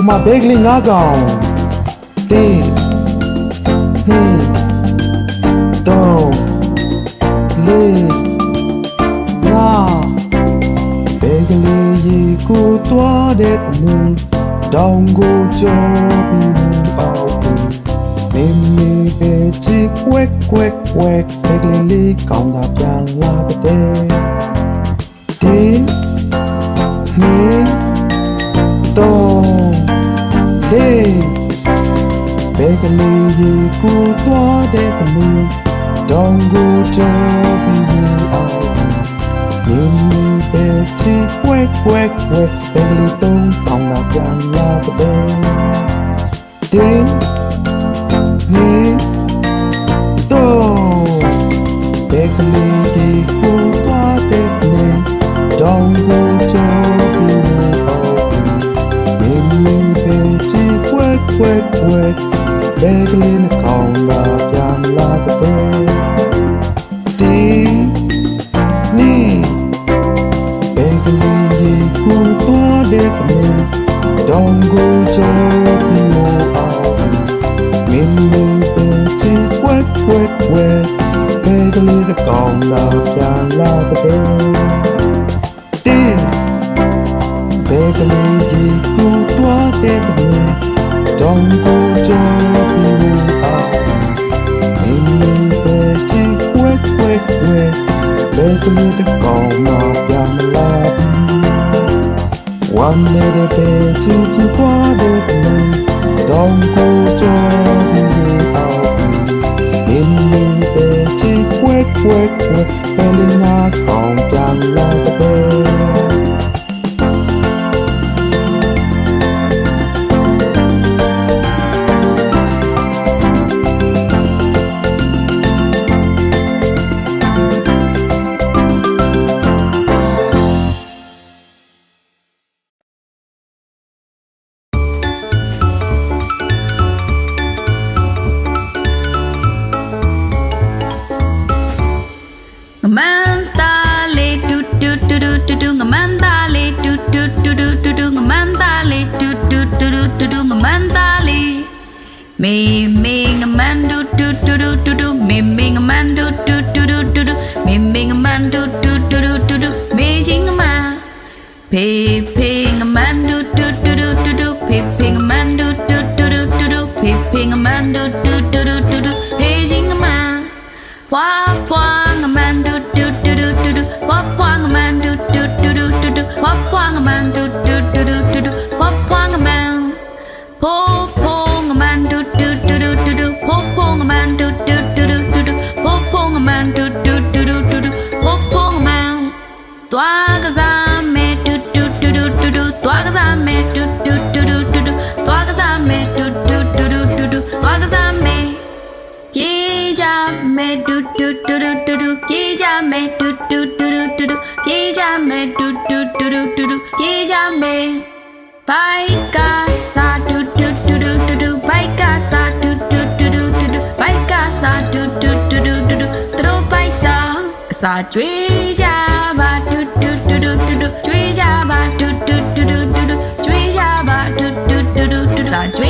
ကိုမဘေးကလေးငါးကောင်တင်းဟင်းတော့လေးငါဘေးကလေးရေကိုတွားတဲ့တမူတောင်ကိုကြောပြီး ဘေကလေးရေကိုတော့တဲ့တမှုတောင်ကိုကြောပြီးအောင်မြင်းမီပဲချစ်ကွက်ကွက်ကွက်ဘေကလေးတုံးကောင်းတာပြန်လာတဲ့တင်းနေတော့ဘေကလေးရေကိုတော့တဲ့တမှုတောင်ကိုကြောပြီးအောင်မေမေပဲချီကွက်ကွက် ကွက်ဘယ်ကလေးနဲ့ကောင်းလာပြန်လာတဲ့တီနီဘယ်ကလေးရေကိုတော့တဲ့ကလေးတောင်ကိုကြောပြီးအောင်မေမေပဲချီကွက်ကွက်ကွက်ဘယ်ကလေးနဲ့ကောင်းလာပြန်လာတဲ့တီဘယ်ကလေးကြီးကိုတွားတဲ့ကလေး တောင်ကိုကြောပြီးအောင်မင်းမင်းပဲချစ်ကွက်ကွက်ကွက်ဘယ်ကလေးတကောင်မှပြန်မလာဝမ်းနေတဲ့ပဲချစ်ကြည့်သွားတဲ့ကလေးတောင်ကိုကြောပြီးအောင်မင်းမင်းပဲချစ်ကွက်ကွက်ကွက်ဘယ်လေးငါကောင် တူတူတူတူတူငမန်တာလေးတူတူတူတူတူတူငမန်တာလေးတူတူတူတူတူတူငမန်တာလေးမေမေငမန်တူတူတူတူတူတူမေမေငမန်တူတူတူတူတူတူမေမေငမန်တူတူတူတူတူတူမေချင်းငမန်ဖေဖေငမန်တူတူတူတူတူတူဖေဖေင မယ်တူတူတူတူတူတူပြေးကြမယ်တူတူတူတူတူတူပြေးကြမယ်တူတူတူတူတူတူပြေးကြမယ်ဘိုက်ကစားတူတူတူတူတူတူဘိုက်ကစားတူတူတူတူတူတူဘိုက်ကစားတူတူတူတူတူတူသူတို့ဘိုက်စားအစာကျွေးကြပါတူတူတူတူတူတူကျွေးကြပါတူတူတူတူတူတူကျွေးကြပါတူတူတူတူတူစာကျွေး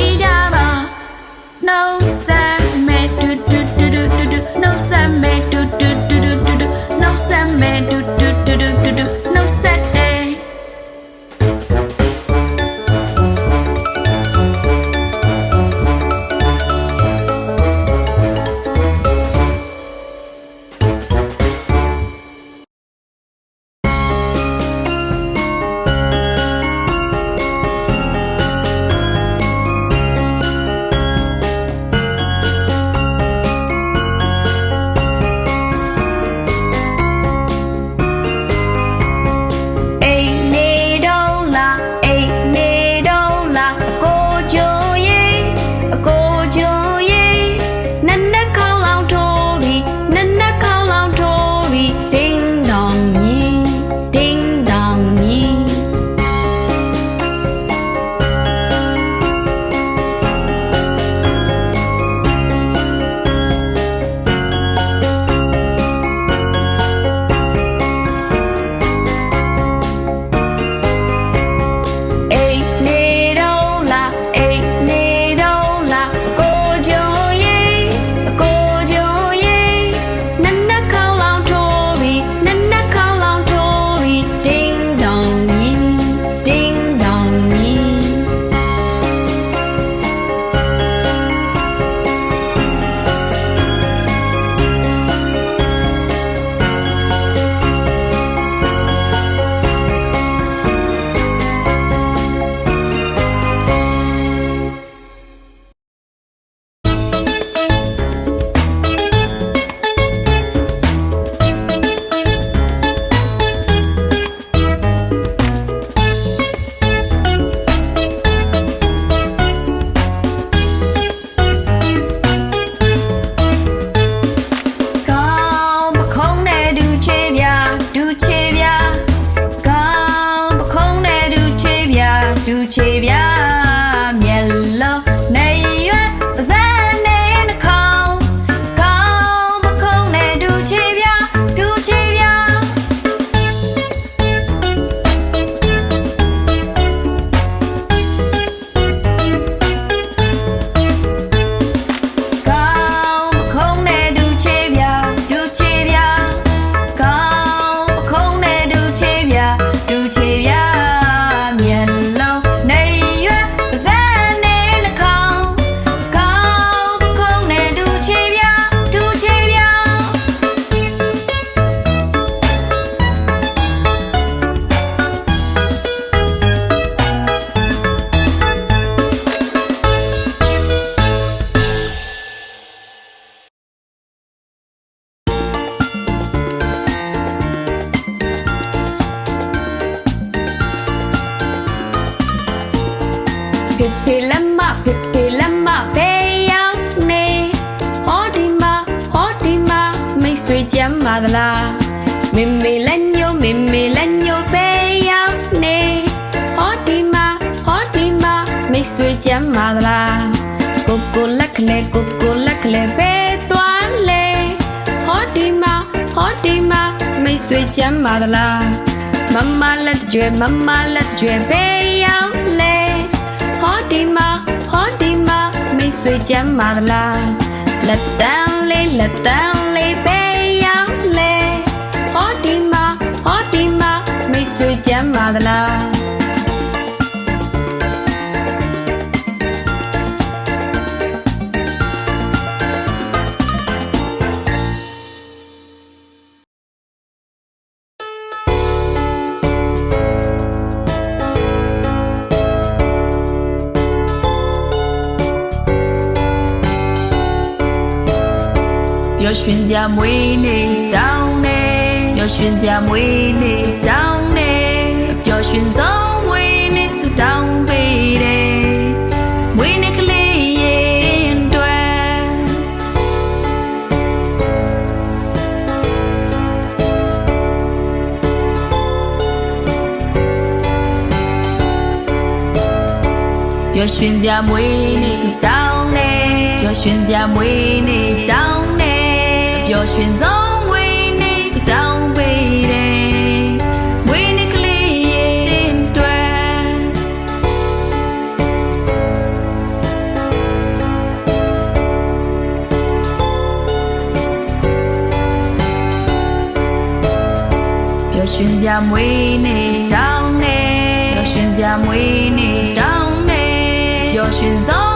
သလားမေမေလက်ညိုမေမေလက်ညိုပဲရောက်နေဟောဒီမှာဟောဒီမှာမိတ်ဆွေကြမ်းပါသလားကိုကိုလက်ကလေးကိုကိုလက်ကလေးပဲသွားလေဟောဒီမှာဟောဒီမှာမိတ်ဆွေကြမ်းပါသလားမမလက်ကြွယ်မမလက်ကြွယ်ပဲရောက်လေဟောဒီမှာဟောဒီမှာမိတ်ဆွေကြမ်းပါသလားလက်တန်းလေးလက်တန်းလေးပဲ တ်ဆွေကြမ်းပါသလားပျော်ရွှင်စရာမွေးနေ့တောင်းနေပျော်ရွှင်စရာမွေးနေ့တောင်း နေပျော်ရွှင်ဆုံးမွေးနေ့ဆုတောင်းပေးတယ်မွေးနေ့ကလေးရင်တွေ့ပျော်ရွှင်စရာမွေးနေ့ဆုတောင်းနေပျော်ရွှင်စရာမွေးနေ့ဆုတောင်းနေပျော်ရွှင်ဆုံး မွေးနေတောင်းနေရွှင်စရာမွေးနေတောင်းနေရွှင်စော